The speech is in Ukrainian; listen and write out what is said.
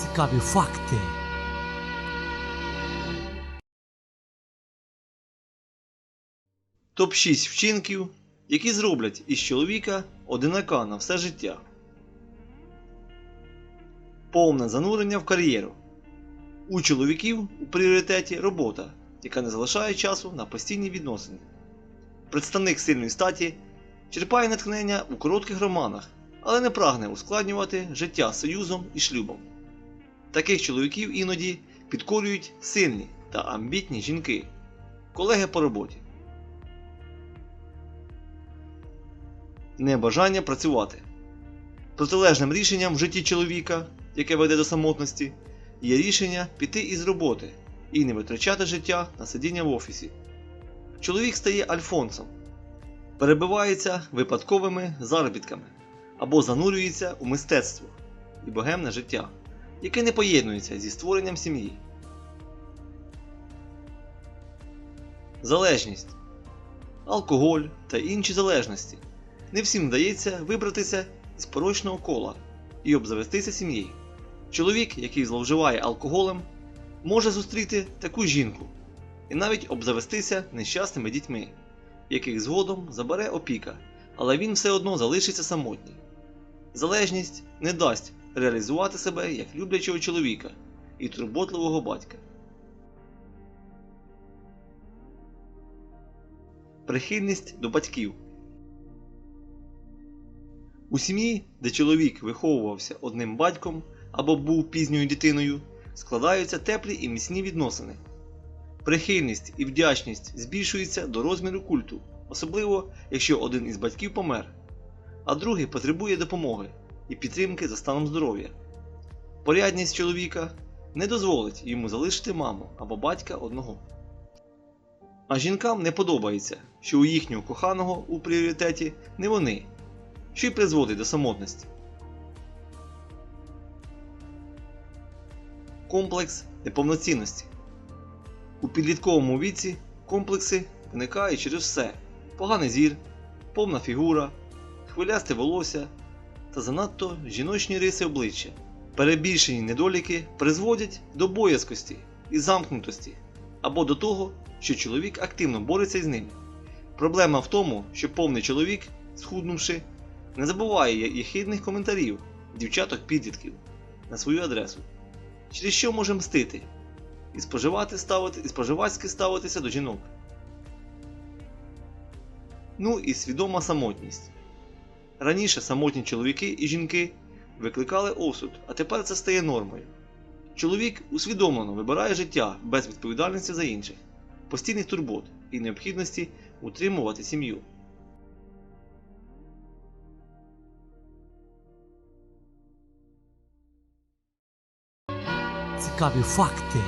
Цікаві факти. Топ-6 вчинків, які зроблять із чоловіка одинака на все життя. Повне занурення в кар'єру. У чоловіків у пріоритеті робота, яка не залишає часу на постійні відносини. Представник сильної статі черпає натхнення у коротких романах, але не прагне ускладнювати життя союзом і шлюбом. Таких чоловіків іноді підкорюють сильні та амбітні жінки, колеги по роботі. небажання працювати. Протилежним рішенням в житті чоловіка, яке веде до самотності, є рішення піти із роботи і не витрачати життя на сидіння в офісі. Чоловік стає альфонсом, перебивається випадковими заробітками або занурюється у мистецтво і богемне життя, яке не поєднується зі створенням сім'ї. Залежність, алкоголь та інші залежності. Не всім вдається вибратися з порочного кола і обзавестися сім'єю. Чоловік, який зловживає алкоголем, може зустріти таку жінку і навіть обзавестися нещасними дітьми, яких згодом забере опіка, але він все одно залишиться самотній. Залежність не дасть реалізувати себе як люблячого чоловіка і турботливого батька. Прихильність до батьків. У сім'ї, де чоловік виховувався одним батьком або був пізньою дитиною, складаються теплі і міцні відносини. Прихильність і вдячність збільшуються до розміру культу, особливо якщо один із батьків помер, а другий потребує допомоги і підтримки за станом здоров'я. Порядність чоловіка не дозволить йому залишити маму або батька одного. А жінкам не подобається, що у їхнього коханого у пріоритеті не вони, що й призводить до самотності. Комплекс неповноцінності. У підлітковому віці комплекси виникають через все: поганий зір, повна фігура, хвилясте волосся та занадто жіночні риси обличчя. Перебільшені недоліки призводять до боязкості і замкнутості або до того, що чоловік активно бореться із ними. Проблема в тому, що повний чоловік, схуднувши, не забуває єхидних коментарів дівчаток-підлітків на свою адресу, через що може мстити і споживати ставити, і споживацьки ставитися до жінок. Ну і свідома самотність. Раніше самотні чоловіки і жінки викликали осуд, а тепер це стає нормою. Чоловік усвідомлено вибирає життя без відповідальності за інших, постійних турбот і необхідності утримувати сім'ю. Цікаві факти.